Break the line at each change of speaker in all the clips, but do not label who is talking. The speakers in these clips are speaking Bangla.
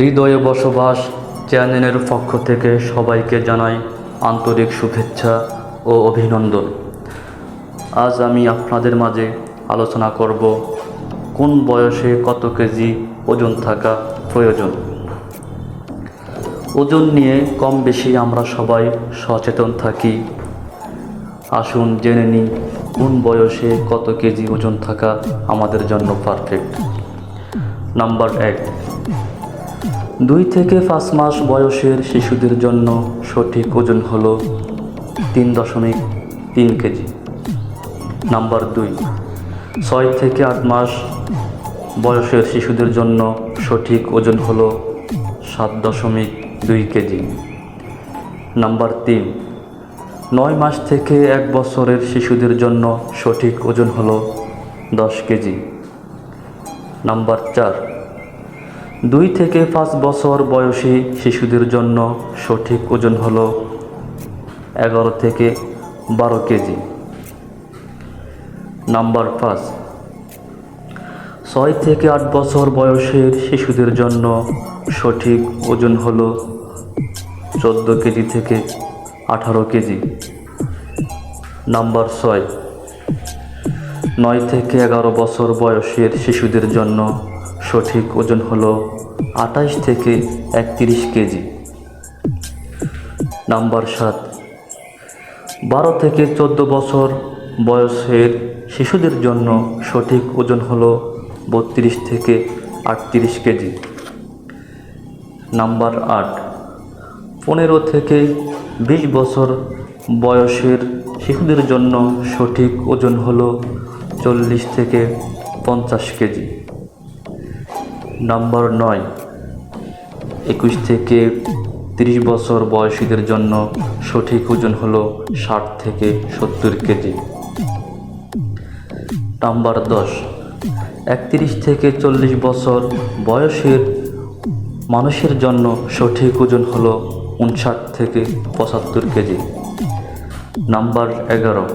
হৃদয়ে বসবাস চ্যানেলের পক্ষ থেকে সবাইকে জানাই আন্তরিক শুভেচ্ছা ও অভিনন্দন। আজ আমি আপনাদের মাঝে আলোচনা করব, কোন বয়সে কত কেজি ওজন থাকা প্রয়োজন? ওজন নিয়ে কম বেশি আমরা সবাই সচেতন থাকি। আসুন জেনে নিই, কোন বয়সে কত কেজি ওজন থাকা আমাদের জন্য পারফেক্ট নাম্বার এক দুই থেকে পাঁচ মাস বয়সের শিশুদের জন্য সঠিক ওজন হলো তিন দশমিক তিন কেজি। নাম্বার দুই, ছয় থেকে আট মাস বয়সের শিশুদের জন্য সঠিক ওজন হল সাত দশমিক দুই কেজি। নাম্বার তিন, নয় মাস থেকে এক বছরের শিশুদের জন্য সঠিক ওজন হল দশ কেজি। নাম্বার চার দুই থেকে পাঁচ বছর বয়সী শিশুদের জন্য সঠিক ওজন হল এগারো থেকে বারো কেজি। নাম্বার পাঁচ, ছয় থেকে আট বছর বয়সের শিশুদের জন্য সঠিক ওজন হল চোদ্দ কেজি থেকে আঠারো কেজি। নাম্বার ছয়, নয় থেকে এগারো বছর বয়সের শিশুদের জন্য সঠিক ওজন হলো আঠাইশ থেকে একত্রিশ কেজি। নাম্বার সাত, বারো থেকে চোদ্দ বছর বয়সের শিশুদের জন্য সঠিক ওজন হলো বত্রিশ থেকে আটত্রিশ কেজি। নাম্বার আট, পনেরো থেকে বিশ বছর বয়সের শিশুদের জন্য সঠিক ওজন হলো চল্লিশ থেকে পঞ্চাশ কেজি। নাম্বার নয়। একুশ থেকে তিরিশ বছর বয়সীদের জন্য সঠিক ওজন হলো ষাট থেকে সত্তর কেজি। নাম্বার দশ। একত্রিশ থেকে চল্লিশ বছর বয়সের মানুষের জন্য সঠিক ওজন হলো উনষাট থেকে পঁচাত্তর কেজি। নাম্বার এগারো।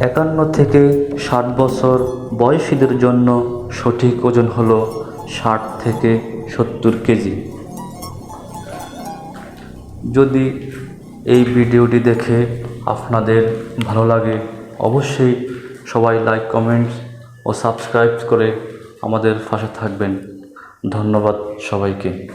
একান্ন থেকে ষাট বছর বয়সীদের জন্য সঠিক ওজন হলো ষাট থেকে সত্তর কেজি। যদি এই ভিডিওটি দেখে আপনাদের ভালো লাগে, অবশ্যই সবাই লাইক, কমেন্টস ও সাবস্ক্রাইব করে আমাদের পাশে থাকবেন। ধন্যবাদ সবাইকে।